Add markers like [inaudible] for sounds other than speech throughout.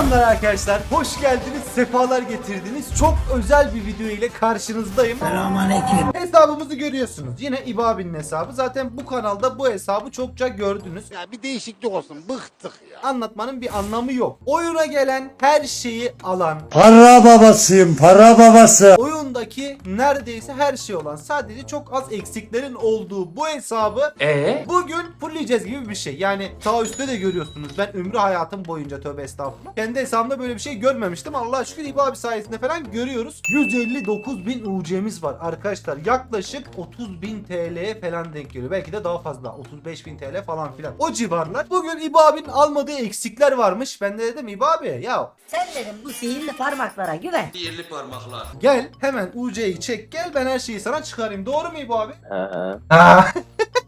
Selamlar arkadaşlar. Hoş geldiniz. Sefalar getirdiniz. Çok özel bir video ile karşınızdayım. Hesabımızı görüyorsunuz. Yine İbabi'nin hesabı. Zaten bu kanalda bu hesabı çokça gördünüz. Ya bir değişiklik olsun. Bıktık ya. Anlatmanın bir anlamı yok. Oyuna gelen her şeyi alan, Para babasıyım para babası. oyundaki neredeyse her şey olan, sadece çok az eksiklerin olduğu bu hesabı bugün fullleyeceğiz gibi bir şey. Yani sağ üstte de görüyorsunuz. Ben ömrü hayatım boyunca tövbe estağfurullah. Kendi hesabımda böyle bir şey görmemiştim. Allah'a şükür İbo abi sayesinde falan görüyoruz. 159 bin UC'miz var arkadaşlar. Yaklaşık 30 bin TL'ye falan denk geliyor. Belki de daha fazla. 35 bin TL falan filan. O civarlar. Bugün İbo abinin almadığı eksikler varmış. Ben de dedim İbo abi ya Sen dedim bu sihirli parmaklara güven. Gel hemen UC'yi çek gel ben her şeyi sana çıkarayım. Doğru mu bu abi? Lan? [laughs]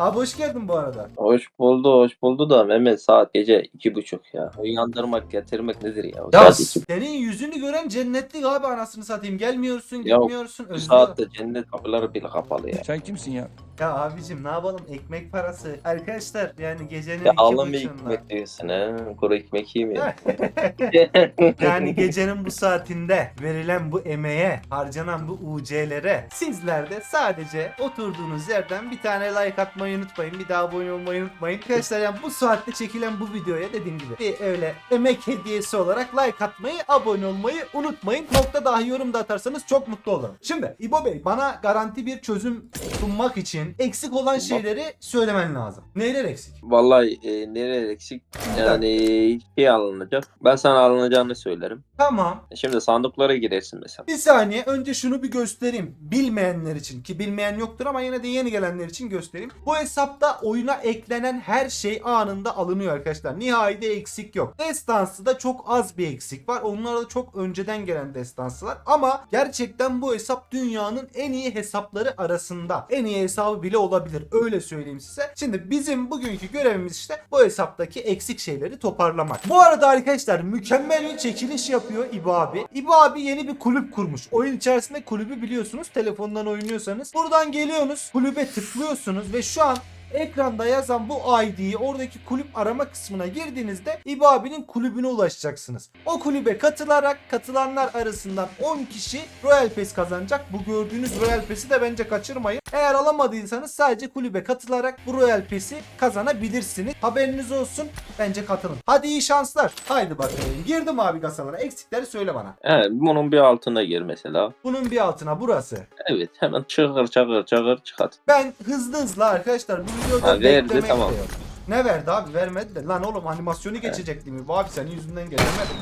Abi hoş geldin bu arada. hoş buldu hoş buldu da Mehmet saat gece iki buçuk ya. Uyandırmak getirmek nedir ya? Ya saat iki senin yüzünü gören cennetlik abi anasını satayım. Gelmiyorsun Ya, gitmiyorsun. bu saatte cennet kapıları bile kapalı ya. Sen kimsin ya? Ya abicim ne yapalım ekmek parası. Arkadaşlar yani gecenin Ya iki alın bir buçuğunda. ekmek diyorsun ha. Kuru ekmek yiyeyim ya. [laughs] Yani gecenin bu saatinde verilen bu emeğe, harcanan bu UC'lere sizler de sadece oturduğunuz yerden bir tane like atmayı unutmayın. Bir daha abone olmayı unutmayın. Arkadaşlar yani bu saatte çekilen bu videoya dediğim gibi bir öyle emek hediyesi olarak like atmayı, abone olmayı unutmayın. Nokta dahi yorum da atarsanız çok mutlu olurum. Şimdi İbo Bey bana garanti bir çözüm sunmak için eksik olan şeyleri söylemen lazım. Neyler eksik? Vallahi e, nereye eksik? Yani şey alınacak. Ben sana alınacağını söylerim. Tamam. Şimdi sandıklara girersin mesela. Bir saniye önce şunu bir göstereyim. Bilmeyenler için ki bilmeyen yoktur ama yine de yeni gelenler için göstereyim. Bu hesapta oyuna eklenen her şey anında alınıyor arkadaşlar. Nihayede eksik yok. Destansı da çok az bir eksik var. Onlar da çok önceden gelen destansılar. Ama gerçekten bu hesap dünyanın en iyi hesapları arasında. En iyi hesabı bile olabilir. Öyle söyleyeyim size. Şimdi bizim bugünkü görevimiz işte bu hesaptaki eksik şeyleri toparlamak. Bu arada arkadaşlar mükemmel bir çekiliş yapıyor İbo abi. İbo abi yeni bir kulüp kurmuş. Oyun içerisinde kulübü biliyorsunuz. Telefondan oynuyorsanız. Buradan geliyorsunuz. Kulübe tıklıyorsunuz ve şu an Ekranda yazan bu ID'yi oradaki kulüp arama kısmına girdiğinizde İbo abinin kulübüne ulaşacaksınız. O kulübe katılarak katılanlar arasından 10 kişi Royal Pass kazanacak. Bu gördüğünüz Royal Pass'i de bence kaçırmayın. Eğer alamadıysanız sadece kulübe katılarak bu Royal Pass'i kazanabilirsiniz. Haberiniz olsun. Bence katılın. Hadi iyi şanslar. Haydi bakalım. Girdim abi kasalara. Eksikleri söyle bana. Evet, bunun bir altına gir mesela. Bunun bir altına burası. Evet hemen çağır çağır çağır çıkart. Ben hızlı hızlı arkadaşlar bu videoda Ha, verdi, tamam. yok. Ne verdi abi vermedi de. Lan oğlum animasyonu geçecektim. abi senin yüzünden geçemedim.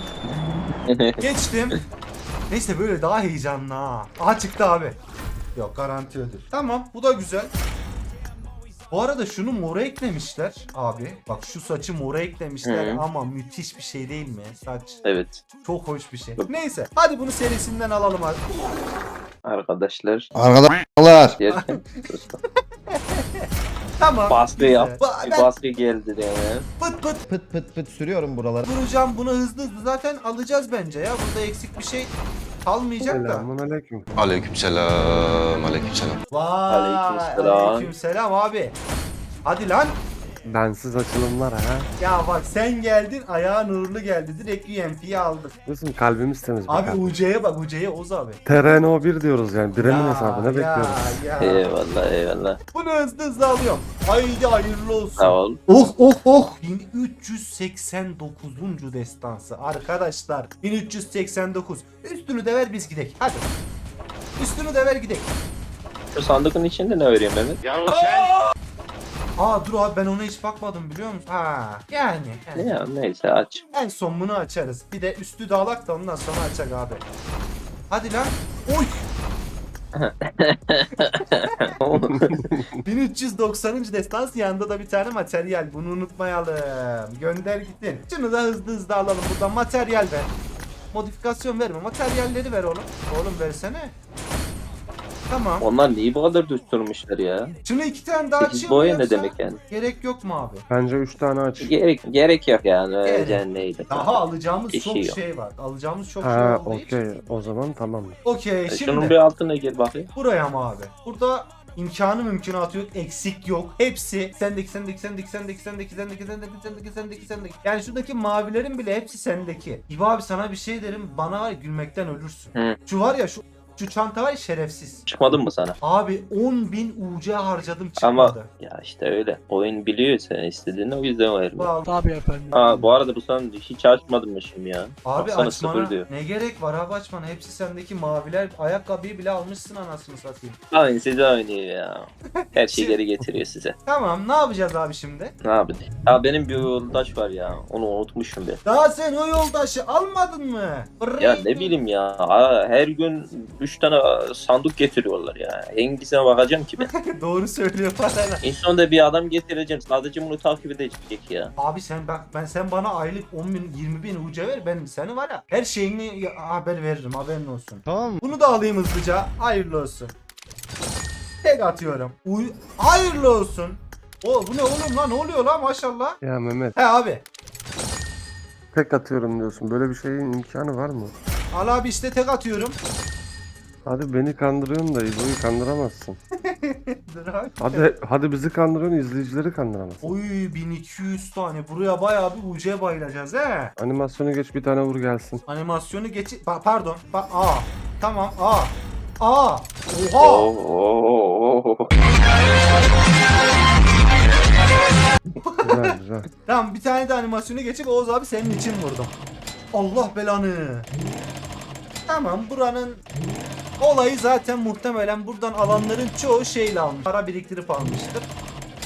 [laughs] Geçtim. Neyse böyle daha heyecanlı ha. Aha çıktı abi. Yok garanti ödül. Tamam bu da güzel. Bu arada şunu mora eklemişler abi. Bak şu saçı mora eklemişler Hı. ama müthiş bir şey değil mi? Saç evet çok hoş bir şey. Neyse hadi bunu serisinden alalım abi. arkadaşlar. Arkadaşlar. [laughs] Tamam. baskı yap. Ba- Bir ben baskı geldi de. pıt pıt Pıt pıt pıt sürüyorum buralara. Vuracağım bunu hızlı hızlı zaten alacağız bence ya. Burada eksik bir şey kalmayacak da. aleyküm. Aleykümselam, aleykümselam. Vay Aleykümselam. aleykümselam abi. Hadi lan. Bensiz açılımlar ha. Ya bak sen geldin ayağın uğurlu geldi. Direkt UMP'yi aldık. Diyorsun kalbimiz temiz. Abi bakalım. UC'ye bak UC'ye Oz abi. TRNO 1 diyoruz yani. Biremin Ya, hesabı ne ya, bekliyoruz? Ya. Eyvallah eyvallah. Bunu hızlı hızlı alıyorum. Haydi hayırlı olsun. Sağ ol. Oh oh oh 1389. destansı arkadaşlar 1389 üstünü de ver biz gidek hadi üstünü de ver gidek Şu sandıkın içinde ne öreyim Mehmet? Aa dur abi ben ona hiç bakmadım biliyor musun? Ha yani, yani. Ya neyse aç. en son bunu açarız. Bir de üstü dağlak da ondan sonra açacak abi. Hadi lan. Oy! [laughs] 1390. [laughs] destans yanında da bir tane materyal. Bunu unutmayalım. Gönder gittin şunu da hızlı hızlı alalım. Buradan materyal ver. Modifikasyon verme. Materyalleri ver oğlum. Oğlum versene tamam Onlar niye bu kadar düsturmuşlar ya? şunu iki tane daha Sekiz açayım mı boya ne yoksa demek yani? gerek yok mu abi Bence 3 tane aç. Gerek, gerek yok yani. Gerek. Neydi? daha alacağımız İşi çok yok. şey var alacağımız çok şey Ha olduğu için okey. O zaman tamam. okey E, şimdi Şunun bir altına gir bakayım. buraya mı abi burada İmkanı mümkünatı yok. Eksik yok. Hepsi sendeki sendeki sendeki sendeki sendeki sendeki sendeki sendeki sendeki sendeki. Yani şuradaki mavilerin bile hepsi sendeki. İbo abi sana bir şey derim. Bana var ya gülmekten ölürsün. Hı. Şu var ya şu şu çanta var ya şerefsiz. Çıkmadın mı sana? Abi 10.000 UC harcadım Ama çıkmadı. ya işte öyle. Oyun biliyor sen istediğini o yüzden. Vallahi- Tabii efendim. Ha bu arada bu sen hiç şimdi ya? Abi Baksana açmana sıfır diyor. ne gerek var abi açmana hepsi sendeki maviler ayakkabıyı bile almışsın anasını satayım. Aynı size oynuyor ya. Her şeyi geri getiriyor size. Tamam ne yapacağız abi şimdi? Ne yapayım? Ya benim bir yoldaş var ya. Onu unutmuşum ben. Daha sen o yoldaşı almadın mı? Ya ne bileyim ya. Her gün 3 tane sandık getiriyorlar ya. Hangisine bakacağım ki ben? [laughs] Doğru söylüyor bana. en sonunda bir adam getireceğim. Sadece bunu takip edecek ya. Abi sen bak ben sen bana aylık 10 bin 20 bin uca ver ben seni var ya her şeyini ya- haber veririm haberin olsun. Tamam. Bunu da alayım hızlıca hayırlı olsun. Tek atıyorum. Uy hayırlı olsun. O bu ne oğlum lan ne oluyor lan maşallah. Ya Mehmet He abi tek atıyorum diyorsun. Böyle bir şeyin imkanı var mı? al abi işte tek atıyorum. Hadi beni kandırıyorsun da İbo'yu kandıramazsın. [laughs] Hadi hadi bizi kandırıyorsun izleyicileri kandıramazsın. Oy 1200 tane buraya bayağı bir ucuya bayılacağız he. Animasyonu geç bir tane vur gelsin. Animasyonu geç pa- pardon pa- A tamam A A Oha. Güzel [laughs] güzel. Tamam bir tane de animasyonu geçip Oğuz abi senin için vurdum. Allah belanı. Tamam buranın olayı zaten muhtemelen buradan alanların çoğu şeyle almış. Para biriktirip almıştır.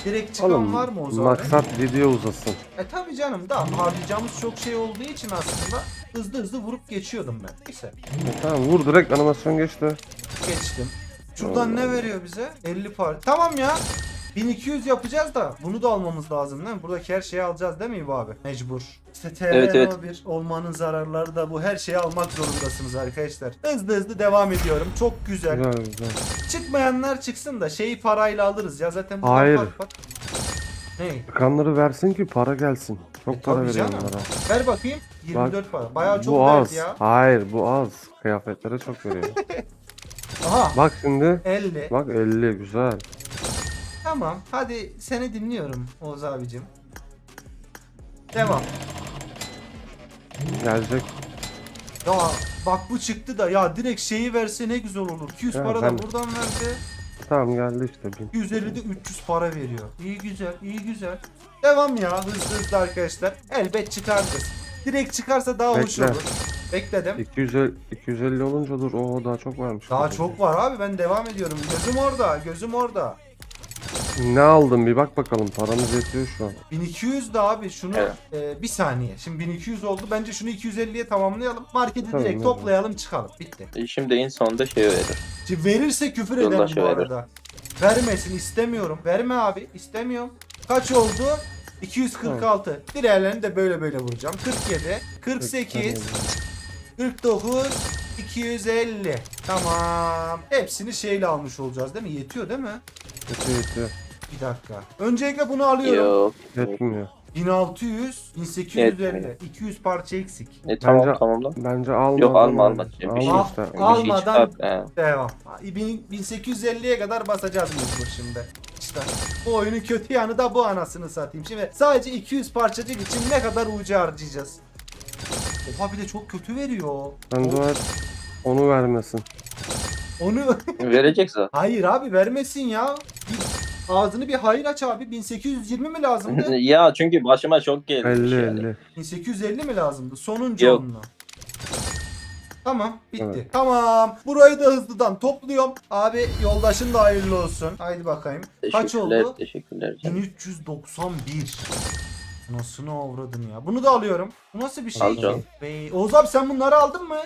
Direkt çıkan Oğlum var mı Oğuz abi? maksat video uzasın. E tabi canım da harcayacağımız çok şey olduğu için aslında hızlı hızlı vurup geçiyordum ben. Neyse E, tamam vur direkt animasyon geç de. geçtim. Şuradan ne veriyor bize? 50 par. Tamam ya. 1200 yapacağız da bunu da almamız lazım değil mi? Buradaki her şeyi alacağız değil mi İbo abi? Mecbur. İşte TRNO Evet, evet. 1 olmanın zararları da bu. Her şeyi almak zorundasınız arkadaşlar. Hızlı hızlı devam ediyorum. Çok güzel. Güzel güzel. Çıkmayanlar çıksın da şeyi parayla alırız ya. Zaten buradan Hayır. bak bak. Ne? Kanları versin ki para gelsin. Çok E, para veriyor onlara. Ver bakayım. 24 para. Bayağı çok bu verdi az. ya. Hayır bu az. Kıyafetlere çok veriyor. [laughs] Aha. Bak şimdi. 50. Bak 50 güzel. Tamam. Hadi seni dinliyorum Oğuz abicim. Devam. Gelecek. Ya bak bu çıktı da ya direkt şeyi verse ne güzel olur. 200 Ya para ben- da buradan verdi. Tamam geldi işte. Bin. 250'de 300 para veriyor. İyi güzel, iyi güzel. Devam ya hızlı hızlı arkadaşlar. Elbet çıkarırız. Direkt çıkarsa daha hoş Bekle. olur. Bekledim. 250, 250 olunca dur. Oo daha çok varmış. Daha çok var abi ben devam ediyorum. Gözüm orada, gözüm orada. Ne aldın bir bak bakalım. Paramız yetiyor şu an. 1200 de abi şunu Evet. e, bir saniye. Şimdi 1200 oldu. Bence şunu 250'ye tamamlayalım. Marketi Tamam, direkt tamam. toplayalım çıkalım. Bitti. E, Şimdi en sonunda şey verir. Şimdi verirse küfür ederim bu verir. arada. Vermesin istemiyorum. Verme abi istemiyorum. Kaç oldu? 246. Diğerlerini de böyle böyle vuracağım. 47, 48, 49, 250. Tamam. Hepsini şeyle almış olacağız değil mi? Yetiyor değil mi? Yetiyor yetiyor. Bir dakika. Öncelikle bunu alıyorum. Yok. Yetmiyor. 1600, 1850. Yetmiyor. 200 parça eksik. E tamam Bence- tamam lan. Bence alma. Yok, alma, alma. Bir şey- işte. Al. Bir şey Almadan- çıkar. Devam. 1000 1850'ye kadar basacağız mecbur şimdi. İşte bu oyunun kötü yanı da bu anasını satayım. Şimdi sadece 200 parçacık için ne kadar ucu harcayacağız? Oha bir de çok kötü veriyor. Sen dua et. Onu vermesin. Onu [laughs] Verecek zaten. hayır abi vermesin ya. Bir ağzını bir hayır aç abi. 1820 mi lazımdı? [laughs] ya çünkü başıma çok gelmiş 50 yani. 50. 1850 mi lazımdı? Sonuncu Yok. onunla. Tamam bitti. Evet. Tamam. Burayı da hızlıdan topluyorum. Abi yoldaşın da hayırlı olsun. Haydi bakayım. Kaç oldu? teşekkürler. canım. 1391. Nasıl avradın ya? Bunu da alıyorum. Bu nasıl bir şey Al ki? canım. Bey, Oğuz abi sen bunları aldın mı?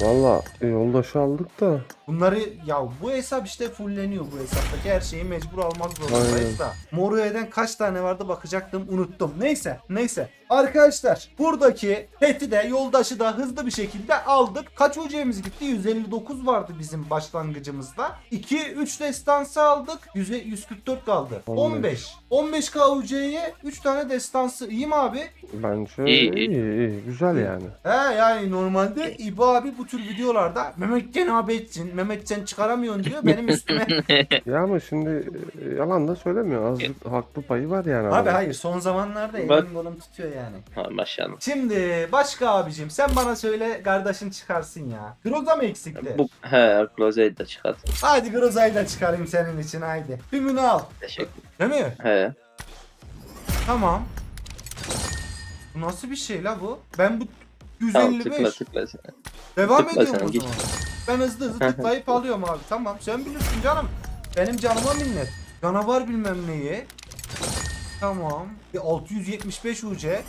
Valla e, yoldaşı aldık da. Bunları ya bu hesap işte fulleniyor bu hesaptaki her şeyi mecbur almak zorundayız da. Morue'den kaç tane vardı bakacaktım unuttum. Neyse neyse. Arkadaşlar buradaki peti de yoldaşı da hızlı bir şekilde aldık. Kaç hocamız gitti? 159 vardı bizim başlangıcımızda. 2 3 destansı aldık. 100, 144 kaldı. 15. 15 KUC'ye 3 tane destansı. İyi mi abi? Bence İyi, iyi iyi, iyi. iyi. Güzel yani. He yani normalde İbo abi bu bu tür videolarda Mehmetcan abi etsin, Mehmetcan çıkaramıyorsun diyor benim üstüme. [laughs] Ya ama şimdi e, yalan da söylemiyor. Az haklı payı var yani. abi hayır son zamanlarda Bak- elim kolum tutuyor yani. Ha, maşallah. Şimdi başka abicim sen bana söyle kardeşin çıkarsın ya. Groza mı eksikti? Bu he Closet'i de çıkart. Hadi Groza'yı da çıkarayım senin için haydi. Tümünü al. Teşekkür. Değil mi? He. Tamam. Bu nasıl bir şey la bu? Ben bu Tamam 155 tıkla tıkla. devam tıkla ediyorum sen, o geç. zaman. Ben hızlı hızlı tıklayıp alıyorum abi. Tamam sen bilirsin canım. Benim canıma minnet. Canavar bilmem neyi. Tamam. Bir 675 UC.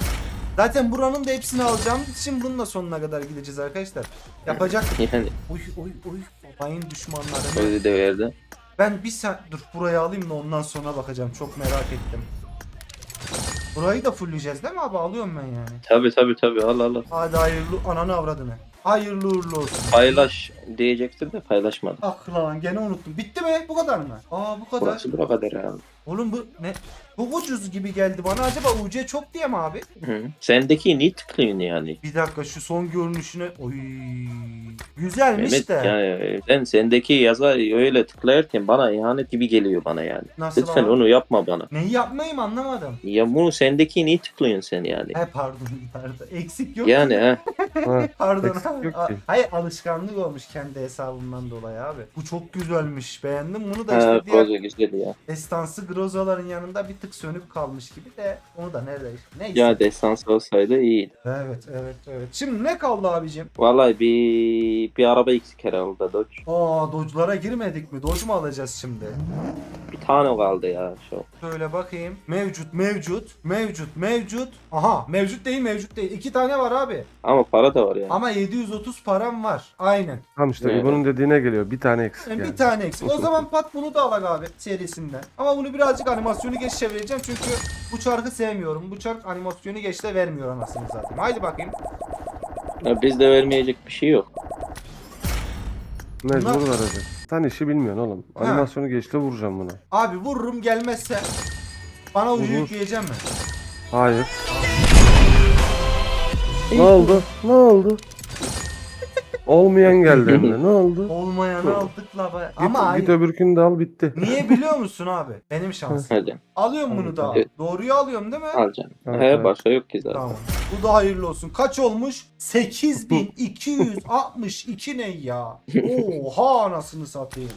Zaten buranın da hepsini alacağım için bunun da sonuna kadar gideceğiz arkadaşlar. Yapacak. [laughs] Yani Oy oy oy. Babayın düşmanları. Closet'i de verdi. Ben bir saat dur burayı alayım da ondan sonra bakacağım. Çok merak ettim. Burayı da fullleyeceğiz değil mi abi? Alıyorum ben yani. Tabi tabi tabi al al al. Hadi hayırlı ananı avradını. Hayırlı uğurlu olsun. Paylaş diyecektim de paylaşmadım. Ah lan gene unuttum. Bitti mi? Bu kadar mı? Aa bu kadar. Burası bura kadar abi. Oğlum bu ne? Bu ucuz gibi geldi bana. Acaba UC çok diye mi abi? Hı. Sendeki niye tıklıyorsun yani? Bir dakika şu son görünüşüne. Oy. Güzelmiş Mehmet de. yani sen sendeki yazar öyle tıklarken bana ihanet gibi geliyor bana yani. Nasıl Lütfen abi? onu yapma bana. Neyi yapmayayım anlamadım. Ya bunu sendeki niye tıklıyorsun sen yani? He pardon [laughs] pardon. Eksik yok. Yani ha. [laughs] Ha, Pardon eksik yok ki. Hayır alışkanlık olmuş kendi hesabımdan dolayı abi. Bu çok güzelmiş. Beğendim bunu da Ha, işte diğer koza güzel ya. destansı grozaların yanında bir tık sönük kalmış gibi de onu da nerede işte. Neyse. Ya destans olsaydı iyiydi. Evet evet evet. Şimdi ne kaldı abicim? Vallahi bir bir araba eksik herhalde Dodge. Aa Dodge'lara girmedik mi? Dodge mu alacağız şimdi? Bir tane kaldı ya şu. Şöyle bakayım. Mevcut mevcut mevcut mevcut. Aha mevcut değil mevcut değil. İki tane var abi. Ama para da var ya. Ama 730 param var. Aynen. Tam işte Evet. bunun dediğine geliyor. Bir tane eksik Yani yani. Bir tane eksik. O zaman pat bunu da alak abi serisinden. Ama bunu birazcık animasyonu geç çevireceğim çünkü bu çarkı sevmiyorum. Bu çark animasyonu geç de vermiyor anasını zaten. Haydi bakayım. Ya bizde vermeyecek bir şey yok. Mecbur Bunlar- verecek. Sen işi bilmiyorsun oğlum. Ha. Animasyonu geçti vuracağım buna. Abi vururum gelmezse bana ucu Vurur. yükleyeceğim mi? Hayır. Ne oldu? Ne oldu? Olmayan [laughs] geldi de. Ne oldu? Olmayanı aldık la be. Git, Ama hayır. git öbürkünü de al bitti. Niye biliyor musun abi? Benim şansım. Hadi Alıyorum bunu da. Evet. Doğruyu alıyorum değil mi? al canım. Evet, He evet. başka yok ki zaten. Tamam. Bu da hayırlı olsun. Kaç olmuş? 8262 ne ya? Oha anasını satayım.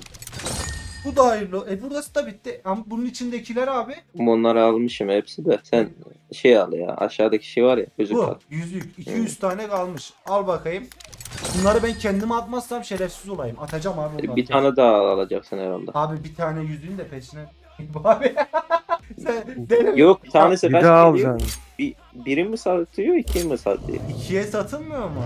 Bu da hayırlı. E burası da bitti. Ama bunun içindekiler abi. Bunları almışım hepsi de. Sen şey al ya aşağıdaki şey var ya gözük al. Bu. Yüzük. 200 tane kalmış. Al bakayım. Bunları ben kendime atmazsam şerefsiz olayım. Atacağım abi onları. Bir tane daha alacaksın herhalde. Abi bir tane yüzüğün de peşine. [laughs] abi. [laughs] Sen deli Yok bir tanesi Bir kaç daha geliyor? alacaksın. Bir, biri mi satıyor iki mi satıyor? İkiye satılmıyor mu?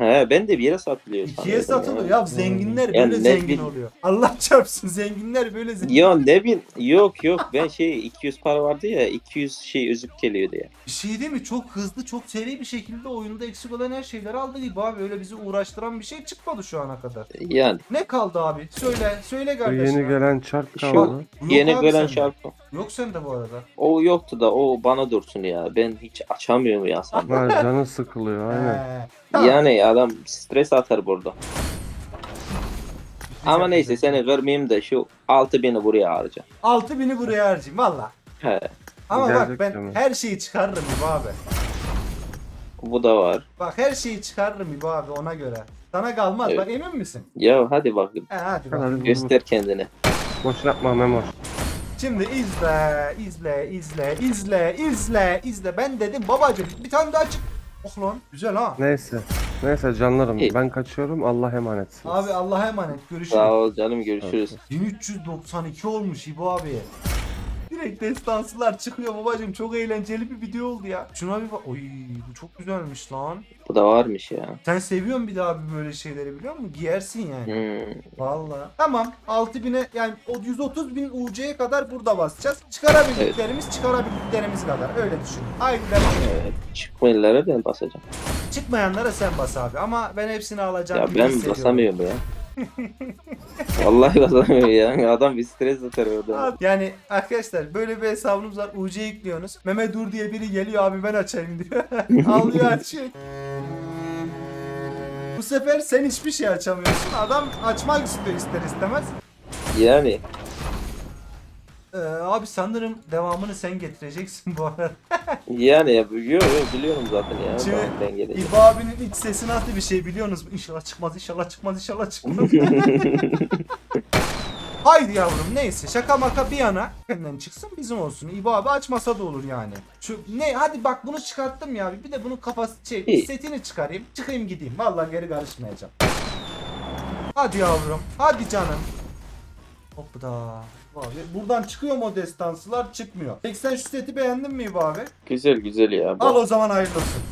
He ben de bir yere satılıyor. İkiye sanıyordum satılıyor. ya. Ya zenginler Ya böyle ne zengin bil- oluyor. Allah çarpsın zenginler böyle zengin. Ya ne bin yok yok ben şey 200 para vardı ya 200 şey üzüp geliyordu ya. Bir şey değil mi? Çok hızlı, çok seri bir şekilde oyunda eksik olan her şeyleri aldı gibi abi. Öyle bizi uğraştıran bir şey çıkmadı şu ana kadar. Yani Ne kaldı abi? Söyle, söyle Bu kardeşim. yeni gelen çark Şu- kaldı. Yok yeni abi gelen sende. şarkı. Yok sende bu arada. O yoktu da o bana dursun ya. Ben hiç açamıyorum ya sandım. Ha, canı sıkılıyor aynen. He. Yani adam stres atar burada. Güzel, Ama neyse güzel. seni kırmayayım da şu 6000'i buraya harca. 6000'i buraya harcayayım valla. He. Ama bak Gelecek ben mi? her şeyi çıkarırım İbo abi. Bu da var. Bak her şeyi çıkarırım İbo abi ona göre. Sana kalmaz Evet. bak emin misin? Ya hadi bak He hadi bak. Hadi vur, vur. göster kendini. Boş yapma Memo. Şimdi izle, izle, izle, izle, izle, izle. Ben dedim babacım bir tane daha çık. Oh lan güzel ha. Neyse. Neyse canlarım. İyi. Ben kaçıyorum. Allah emanetsin. Abi Allah'a emanet görüşürüz. Sağ ol canım görüşürüz. 1392 olmuş İbo abi. Direkt destansılar çıkıyor babacım. Çok eğlenceli bir video oldu ya. Şuna bir bak. Oy bu çok güzelmiş lan. Bu da varmış ya. Sen seviyorsun bir daha böyle şeyleri biliyor musun? Giyersin yani. Hmm. Vallahi. Tamam 6000'e yani o 130 bin UC'ye kadar burada basacağız. Çıkarabildiklerimiz çıkarabildiklerimiz kadar. Öyle düşün. Haydi devam. Evet. Çıkmayanlara ben basacağım. Çıkmayanlara sen bas abi ama ben hepsini alacağım. Ya gibi ben hissediyorum. basamıyorum ya. Vallahi basamıyorum ya. Adam bir stres atar orada. Yani arkadaşlar böyle bir hesabınız var UC yüklüyorsunuz. Mehmet Dur diye biri geliyor abi ben açayım diyor. [laughs] Alıyor açıyor. Bu sefer sen hiçbir şey açamıyorsun. Adam açmak istiyor ister istemez. Yani Ee, abi sanırım devamını sen getireceksin [laughs] bu arada. yani ya yok biliyorum zaten ya. Şimdi. İbo abinin iç sesi nasıl bir şey biliyorsunuz? İnşallah çıkmaz, inşallah çıkmaz, inşallah çıkmaz. [laughs] Haydi yavrum neyse şaka maka bir yana benden çıksın bizim olsun. İbo abi açmasa da olur yani. Şu ne hadi bak bunu çıkarttım ya bir de bunun kafası şey İyi. setini çıkarayım çıkayım gideyim. Vallahi geri karışmayacağım. Hadi yavrum hadi canım. Hoppa Abi buradan çıkıyor mu o destansılar çıkmıyor. Peki sen şu seti beğendin mi İbo abi? Güzel güzel ya. Al o zaman hayırlı olsun.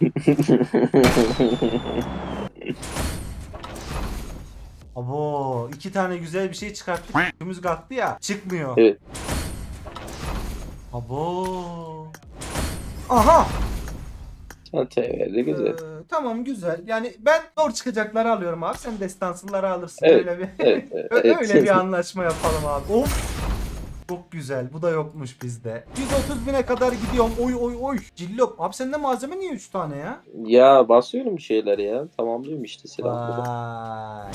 [laughs] Abo iki tane güzel bir şey çıkarttık. Üstümüz kalktı ya. Çıkmıyor. Evet. Abo. Aha. Verdi güzel. Ee, tamam güzel. Yani ben zor çıkacakları alıyorum abi. Sen destansıları alırsın. Evet, Öyle bir Evet, evet, [laughs] Ö- evet. öyle bir [laughs] anlaşma yapalım abi. Of. Çok güzel. Bu da yokmuş bizde. 130 bine kadar gidiyorum. Oy oy oy. Cillop. Abi sende malzeme niye 3 tane ya? Ya basıyorum bir şeyler ya. Tamamlıyorum işte silahları. Vay.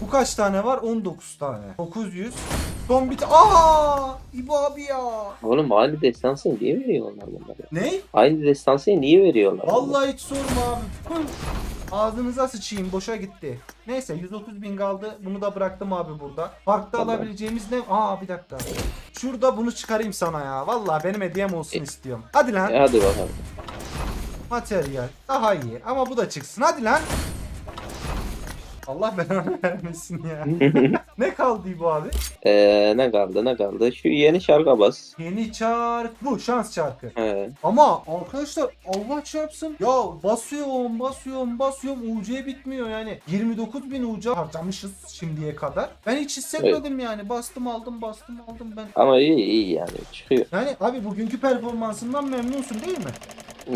Bu kaç tane var? 19 tane. 900. Son bir ta- Aa! İbo abi ya. Oğlum aynı destansıyı niye veriyorlar bunlara? Ne? Aynı destansıyı niye veriyorlar? Vallahi hiç sorma abi. Ağzınıza sıçayım boşa gitti. Neyse 130 bin kaldı. Bunu da bıraktım abi burada. Parkta Tamam. alabileceğimiz ne? Aa bir dakika. Şurada bunu çıkarayım sana ya. Vallahi benim hediyem olsun istiyorum. Hadi lan. E, hadi bakalım. Materyal. Daha iyi. Ama bu da çıksın. Hadi lan. Allah belanı [laughs] vermesin ya. [laughs] ne kaldı bu abi? Ee, ne kaldı ne kaldı? Şu yeni şarkı bas. Yeni çark. Bu şans çarkı. He. Ama arkadaşlar Allah çarpsın. Ya basıyorum basıyorum basıyorum UC bitmiyor yani. 29 bin UC harcamışız şimdiye kadar. Ben hiç hissetmedim yani. Bastım aldım bastım aldım ben. Ama iyi iyi yani çıkıyor. Yani abi bugünkü performansından memnunsun değil mi?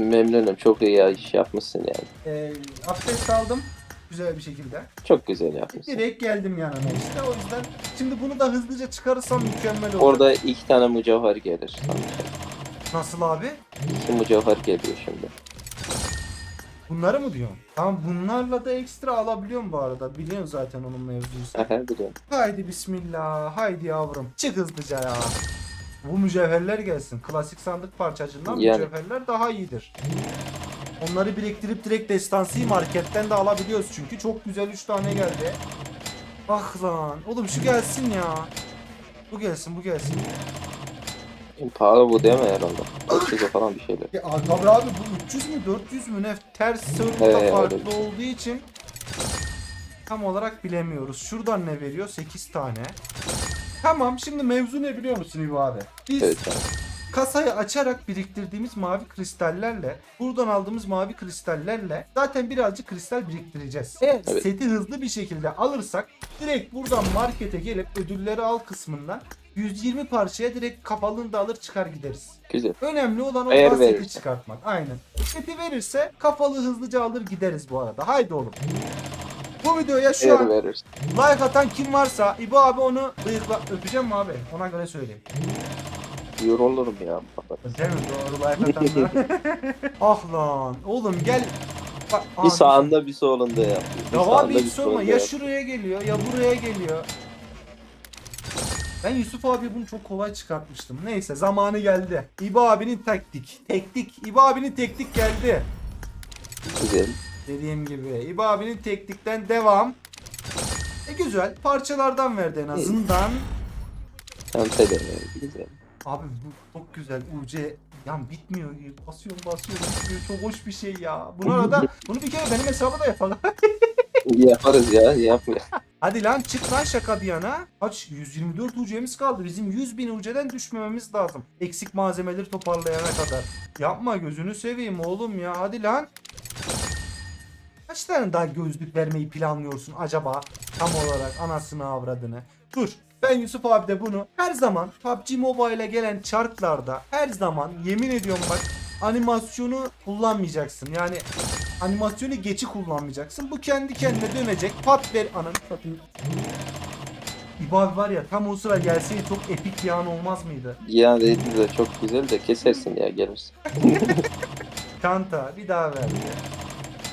Memnunum çok iyi iş yapmışsın yani. Ee, abdest aldım. Güzel bir şekilde. Çok güzel yapmışsın. Direkt geldim yanına işte. O yüzden şimdi bunu da hızlıca çıkarırsam mükemmel olur. Orada iki tane mücevher gelir. Nasıl abi? İki mücevher geliyor şimdi. Bunları mı diyorsun? Tamam bunlarla da ekstra alabiliyorum bu arada. Biliyorsun zaten onun mevzusu. Aha biliyorum. Haydi bismillah. Haydi yavrum. Çık hızlıca ya. Bu mücevherler gelsin. Klasik sandık parçacından Yani. mücevherler daha iyidir. Onları biriktirip direkt destansı marketten de alabiliyoruz çünkü. Çok güzel 3 tane geldi. Ah lan. Oğlum şu gelsin ya. Bu gelsin bu gelsin. Pahalı bu değil mi herhalde? 300 falan bir şeyler. Ya tabii abi bu 300 mü 400 mü ne ters serverda Ee, farklı öyle. olduğu için tam olarak bilemiyoruz. Şuradan ne veriyor? 8 tane. Tamam şimdi mevzu ne biliyor musun İbo abi? Biz Evet canım. Kasayı açarak biriktirdiğimiz mavi kristallerle buradan aldığımız mavi kristallerle zaten birazcık kristal biriktireceğiz. Eğer Evet. seti hızlı bir şekilde alırsak direkt buradan markete gelip ödülleri al kısmından 120 parçaya direkt kapalını da alır çıkar gideriz. Güzel. Önemli olan Eğer oradan seti verirse. çıkartmak. Aynen. Seti verirse kafalı hızlıca alır gideriz bu arada. Haydi oğlum. Bu videoya şu Eğer an verirsin. like atan kim varsa İbo abi onu bıyıkla öpeceğim abi? Ona göre söyleyeyim. Yorulurum ya. Değil mi? Doğru like atanlar. [laughs] ah lan. Oğlum gel. Bak, Bir aa, sağında bir solunda yapıyor. Bir Ya sağında, abi bir hiç sorma. solunda Ya şuraya geliyor ya buraya geliyor. Ben Yusuf abi bunu çok kolay çıkartmıştım. Neyse zamanı geldi. İbo abinin taktik. Teknik. İbo abinin teknik geldi. Güzel. Dediğim gibi. İbo abinin teknikten devam. E güzel. Parçalardan verdi en azından. Da verdi. Güzel. Abi bu çok güzel. UC yan bitmiyor. Basıyorum basıyorum bitmiyor. Çok hoş bir şey ya. Bunu arada bunu bir kere benim hesaba da yapalım. [laughs] Yaparız ya. Yapmıyor. Hadi lan çık lan şaka bir yana. Kaç? 124 UC'miz kaldı. Bizim 100 bin UC'den düşmememiz lazım. Eksik malzemeleri toparlayana kadar. Yapma gözünü seveyim oğlum ya. Hadi lan. Kaç tane daha gözlük vermeyi planlıyorsun acaba? Tam olarak anasını avradını. Dur. Ben Yusuf abi de bunu her zaman PUBG Mobile'e gelen çarklarda her zaman yemin ediyorum bak animasyonu kullanmayacaksın. Yani animasyonu geçi kullanmayacaksın. Bu kendi kendine dönecek. Pat ver ananı satayım. İbo abi var ya tam o sıra gelseydi çok epik bir an olmaz mıydı? Ya dedi de çok güzel de kesersin ya gelirsin. [laughs] Çanta bir daha verdi.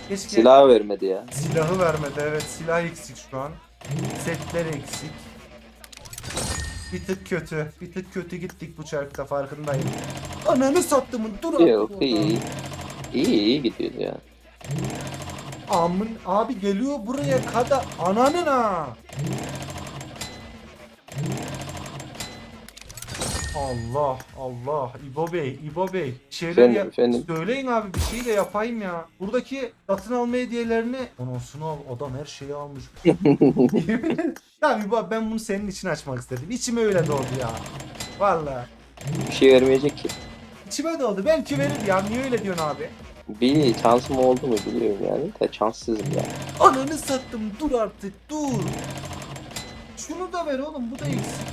Keşke Silah vermedi ya. silahı vermedi. Evet silah eksik şu an. Setler eksik. Bir tık kötü. Bir tık kötü gittik bu çarkta farkındayım. Ananı sattımın dur Yok iyi. İyi iyi gidiyor ya. Amın abi geliyor buraya kadar ananın ha. Allah Allah İbo Bey İbo Bey şeyler Efendim, ya- efendim. söyleyin abi bir şey de yapayım ya. Buradaki satın alma hediyelerini anasını al adam her şeyi almış. [laughs] [laughs] ya İbo ben bunu senin için açmak istedim. İçime öyle doğdu ya. Vallahi Bir şey vermeyecek ki. içime doğdu. Belki verir ya. Niye öyle diyorsun abi? Bir şansım oldu mu biliyorum yani. De şanssızım ya. Ananı sattım dur artık dur. Şunu da ver oğlum bu da eksik.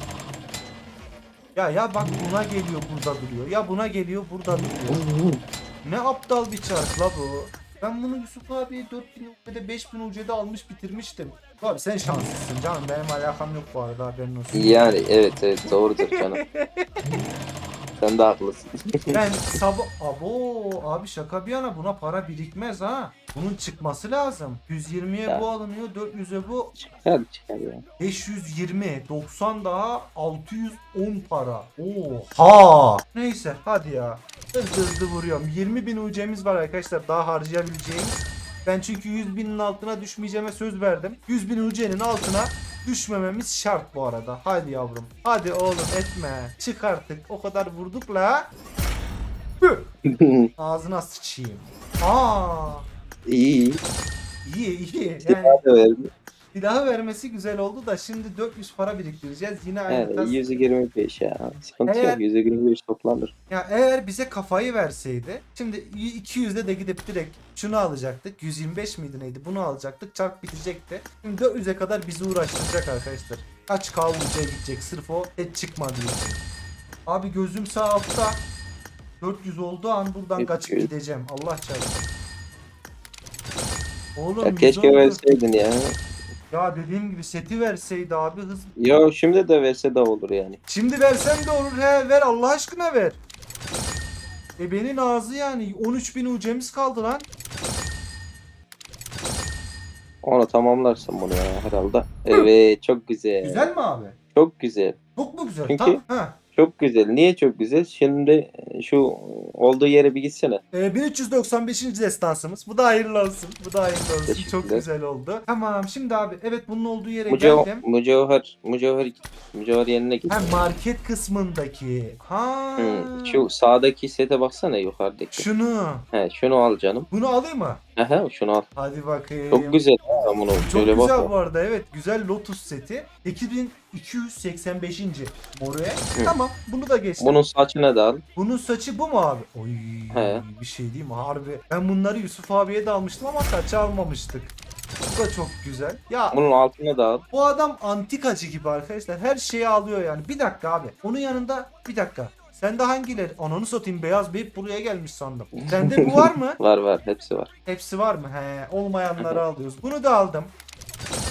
Ya ya bak buna geliyor burada duruyor. Ya buna geliyor burada duruyor. Ne aptal bir çark la bu. Ben bunu Yusuf abiye 4000 UC'de 5000 UC'de almış bitirmiştim. Abi sen şanslısın canım benim alakam yok bu arada haberin olsun. Yani evet evet doğrudur canım. [laughs] Sen de haklısın. Ben sabah... Abo abi şaka bir yana buna para birikmez ha. Bunun çıkması lazım. 120'ye Ya. bu alınıyor 400'e bu çıkar çıkar ya. 520 90 daha 610 para. Oha. Neyse hadi ya. Hızlı hızlı vuruyorum. 20 bin UC'miz var arkadaşlar daha harcayabileceğimiz. Ben çünkü 100 binin altına düşmeyeceğime söz verdim. 100 bin UC'nin altına düşmememiz şart bu arada. Hadi yavrum. Hadi oğlum etme. Çık artık. O kadar vurduk la. [laughs] Ağzına sıçayım. Aa. İyi. İyi iyi. Yani Silah da silahı vermesi güzel oldu da şimdi 400 para biriktireceğiz. Yine aynı Yani tas- 125 ya. Sıkıntı Eğer- yok. 125 toplanır. Ya eğer bize kafayı verseydi şimdi 200'de de gidip direkt şunu alacaktık. 125 miydi neydi? Bunu alacaktık. Çark bitecekti. Şimdi 400'e kadar bizi uğraştıracak arkadaşlar. Kaç kavucuya gidecek sırf o et çıkmadığı için. Abi gözüm sağ altta. 400 olduğu an buradan Evet, kaçıp evet. gideceğim. Allah çarpsın. Oğlum Ya keşke yüz oldu. verseydin ya. Ya dediğim gibi seti verseydi abi hız. Yo şimdi de verse de olur yani. Şimdi versem de olur he ver Allah aşkına ver. E benim ağzı yani 13 bin ucemiz kaldı lan. Onu tamamlarsın bunu ya herhalde. Evet çok güzel. Güzel mi abi? Çok güzel. Çok mu güzel? Çünkü-. Ha. Çok güzel. Niye çok güzel? Şimdi e, şu olduğu yere bir gitsene. Ee, 1395. destansımız. Bu da hayırlı olsun. Bu da hayırlı olsun. Çok güzel oldu. Tamam şimdi abi evet bunun olduğu yere Mücev geldim. mücevher, mücevher, mücevher yerine git. Ha market kısmındaki. Ha. Hı, şu sağdaki sete baksana yukarıdaki. Şunu. He, şunu al canım. Bunu alayım mı? Aha, şunu al. Hadi bakayım. Çok güzel. Bunu Çok şöyle güzel bak. bu arada evet. Güzel Lotus seti. 2285. Moru'ya. Tamam bunu da geçtim. Bunun saçına da al. Bunun saçı bu mu abi? Oy He. bir şey diyeyim mi? Harbi. Ben bunları Yusuf abiye de almıştım ama saçı almamıştık. Bu da çok güzel. Ya Bunun altına da al. bu adam antikacı gibi arkadaşlar. Her şeyi alıyor yani. Bir dakika abi. Onun yanında bir dakika. Sende hangileri? Ananı satayım beyaz beyip buraya gelmiş sandım. Sende bu var mı? [laughs] Var var. Hepsi var. Hepsi var mı? He, olmayanları alıyoruz. Bunu da aldım.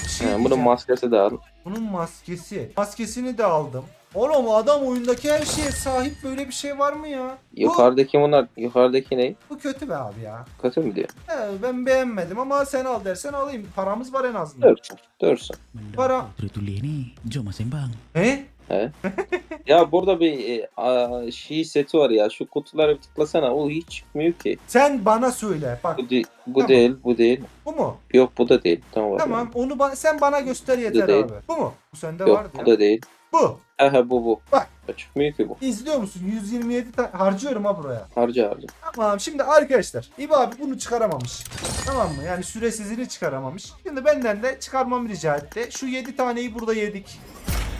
Bir şey He, bunun diyeceğim. maskesi de al. Bunun maskesi. Maskesini de aldım. Oğlum adam oyundaki her şeye sahip böyle bir şey var mı ya? Bu, Yukarıdaki bunlar. Yukarıdaki ne? bu kötü be abi ya. Kötü mü diyor? He, ben beğenmedim ama sen al dersen alayım. Paramız var en azından. Dursun. Dursun. Para. Tertulis ni Jom Mas Sembang He? [laughs] Ya burada bir e, a, şey seti var ya. Şu kutuları bir tıklasana. O hiç çıkmıyor ki. Sen bana söyle. Bak Bu, de- bu Tamam. değil. Bu değil. bu mu? Yok bu da değil. Tamam. var Tamam onu ba- sen bana göster yeter değil. abi. Bu mu? Bu sende Yok vardı bu ya. da değil. Bu. Aha bu bu. Bak. Çıkmıyor ki bu. İzliyor musun? 127 tane harcıyorum ha buraya. Harca harca. Tamam şimdi arkadaşlar İbo abi bunu çıkaramamış. Tamam mı? Yani süresizini çıkaramamış. Şimdi benden de çıkarmamı rica etti. Şu 7 taneyi burada yedik.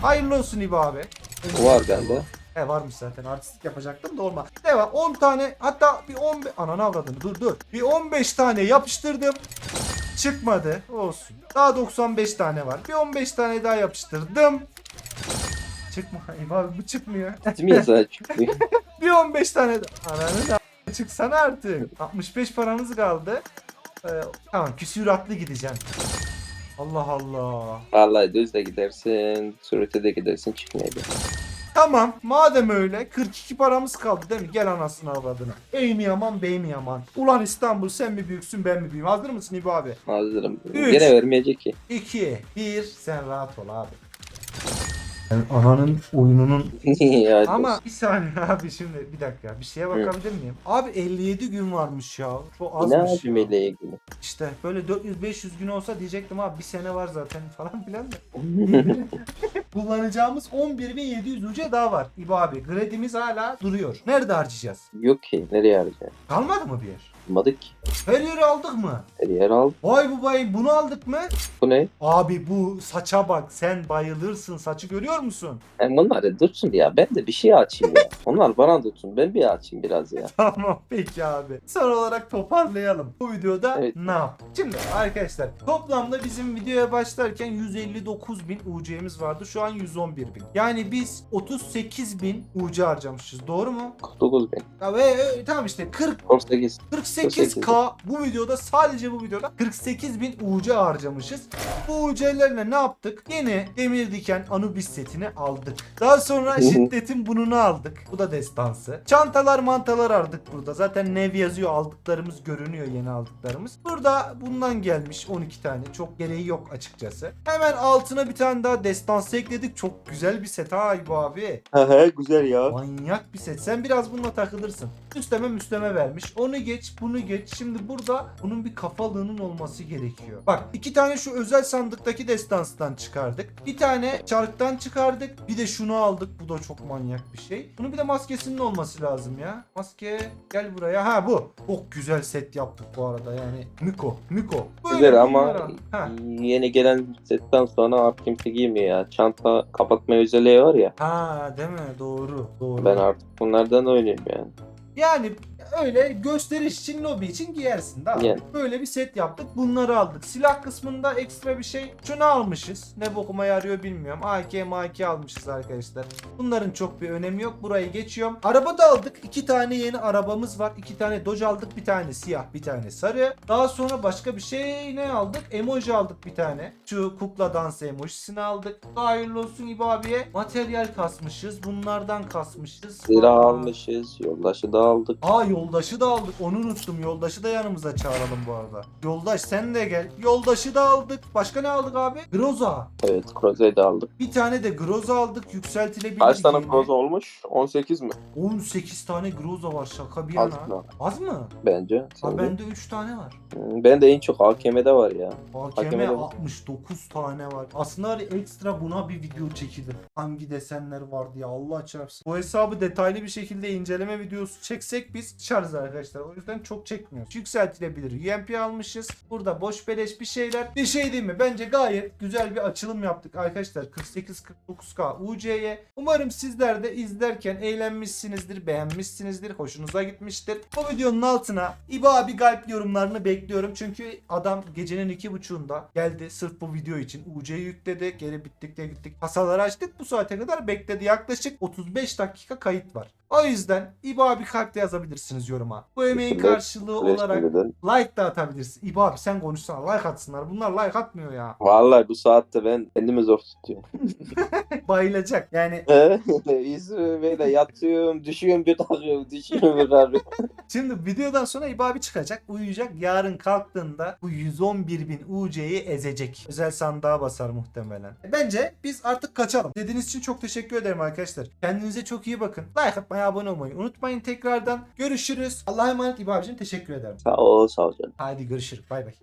Hayırlı olsun İbo abi. Var bende. He varmış zaten artistik yapacaktım da olma. Devam 10 tane hatta bir 15 ananı avradını dur dur. Bir 15 tane yapıştırdım. Çıkmadı. Olsun. Daha 95 tane var. Bir 15 tane daha yapıştırdım. Çıkma. [laughs] İbo abi bu çıkmıyor. Ya [laughs] zaten çıkmıyor? Bir 15 tane daha. Ananı da çıksana artık. 65 paramız kaldı. Ee, tamam küsüratlı gideceğim. Allah Allah. Vallahi düz de gidersin. Sürete de gidersin çıkmıyor. Tamam madem öyle 42 paramız kaldı değil mi? Gel anasını avradını. Ey mi yaman bey mi yaman? Ulan İstanbul sen mi büyüksün ben mi büyüğüm? Hazır mısın İbo abi? Hazırım. Üç. Gene vermeyecek ki. 2, 1 sen rahat ol abi. Ben ananın oyununun [laughs] Hadi. ama bir saniye abi şimdi bir dakika bir şeye bakabilir miyim? Abi 57 gün varmış ya. Çok Ne azmış. ya. ile ilgili? İşte böyle 400-500 gün olsa diyecektim abi bir sene var zaten falan filan da. [laughs] Kullanacağımız 11.700 uca daha var. İbo abi kredimiz hala duruyor. Nerede harcayacağız? Yok ki. Nereye harcayacağım? Kalmadı mı bir yer? Almadık ki. Her yeri aldık mı? Her yer al. Vay bu bay bunu aldık mı? Bu ne? Abi bu saça bak sen bayılırsın saçı görüyor musun? Yani bunlar da dursun ya. Ben de bir şey açayım ya. [laughs] Onlar bana dursun. Ben bir açayım biraz ya. Tamam peki abi. Son olarak toparlayalım. Bu videoda Evet. ne yaptık? Şimdi arkadaşlar toplamda bizim videoya başlarken 159 bin UC'miz vardı. Şu an 111 bin. Yani biz 38 bin UC harcamışız. Doğru mu? 49 bin. Ya ve, e, tamam işte 40 48. 48k bu videoda sadece bu videoda 48 bin UC harcamışız. Bu UC'lerle ne yaptık? Yine demir diken Anubis setini aldık. Daha sonra şiddetin bununu aldık. Bu da destansı. Çantalar mantalar aldık burada. Zaten nev yazıyor aldıklarımız görünüyor yeni aldıklarımız. Burada bundan gelmiş 12 tane. Çok gereği yok açıkçası. Hemen altına bir tane daha destansı ekledik. Çok güzel bir set ha bu abi. He güzel ya. Manyak bir set. Sen biraz bununla takılırsın. Üstleme müstleme vermiş. Onu geç, bunu geç. Şimdi burada bunun bir kafalığının olması gerekiyor. Bak iki tane şu özel sandıktaki destanstan çıkardık. Bir tane çarktan çıkardık. Bir de şunu aldık. Bu da çok manyak bir şey. Bunun bir de maskesinin olması lazım ya. Maske gel buraya. Ha bu. Çok güzel set yaptık bu arada yani. Miko. Miko. Böyle Güzel ama. Ha. yeni gelen setten sonra artık kimse giymiyor ya. Çanta kapatma özelliği var ya. Ha değil mi? Doğru. Doğru. Ben artık bunlardan oynuyorum yani. Yani öyle gösteriş için lobi için giyersin daha. Yani. Böyle bir set yaptık. Bunları aldık. Silah kısmında ekstra bir şey. Şunu almışız. Ne bokuma yarıyor bilmiyorum. AK MAK almışız arkadaşlar. Bunların çok bir önemi yok. Burayı geçiyorum. Araba da aldık. İki tane yeni arabamız var. İki tane Dodge aldık. Bir tane siyah bir tane sarı. Daha sonra başka bir şey ne aldık? Emoji aldık bir tane. Şu kukla dansı emojisini aldık. Hayırlı olsun İbo abiye. Materyal kasmışız. Bunlardan kasmışız. Aa. almışız. Yoldaşı da aldık. Aa yoldaşı da aldık. Onu unuttum. Yoldaşı da yanımıza çağıralım bu arada. Yoldaş sen de gel. Yoldaşı da aldık. Başka ne aldık abi? Groza. Evet Croza'yı da aldık. Bir tane de Groza aldık. Yükseltilebilir. Kaç tane. Croza olmuş? 18 mi? 18 tane Groza var şaka bir Az yana. mı? Az mı? Bence. Sen Abi de. bende 3 tane var. Hmm, Ben de en çok AKM'de var ya. AKM AKM'de 69 tane var. Aslında var ya ekstra buna bir video çekilir. Hangi desenler vardı ya Allah çarpsın. Bu hesabı detaylı bir şekilde inceleme videosu çeksek biz çıkarız arkadaşlar. O yüzden çok çekmiyoruz. Yükseltilebilir. UMP almışız. Burada boş beleş bir şeyler. Bir şey değil mi? Bence gayet güzel bir açılım yaptık arkadaşlar. 48-49k UC'ye. Umarım sizler de izlerken eğlenmişsinizdir, beğenmişsinizdir, hoşunuza gitmiştir. Bu videonun altına İbo abi kalp yorumlarını bekliyorum. Çünkü adam gecenin iki buçuğunda geldi sırf bu video için UC'yi yükledi. Geri bittik de gittik. Kasaları açtık. Bu saate kadar bekledi. Yaklaşık 35 dakika kayıt var. O yüzden İbo abi kalp de yazabilirsiniz yoruma. Bu emeğin karşılığı olarak like da atabilirsin. İbo abi sen konuşsana like atsınlar. Bunlar like atmıyor ya. Vallahi bu saatte ben kendimi zor tutuyorum. [laughs] Bayılacak. Yani [laughs] İzmi böyle yatıyorum, düşüyorum bir takıyorum, düşüyorum bir takıyorum. [laughs] Şimdi videodan sonra İbo abi çıkacak, uyuyacak. Yarın kalktığında bu 111 bin UC'yi ezecek. Özel sandığa basar muhtemelen. Bence biz artık kaçalım. Dediğiniz için çok teşekkür ederim arkadaşlar. Kendinize çok iyi bakın. Like atmayı, abone olmayı unutmayın tekrardan. Görüşürüz. Allah'a emanet İbo abicim teşekkür ederim. Sağ ol, sağ ol canım. Hadi görüşürüz. Bay bay.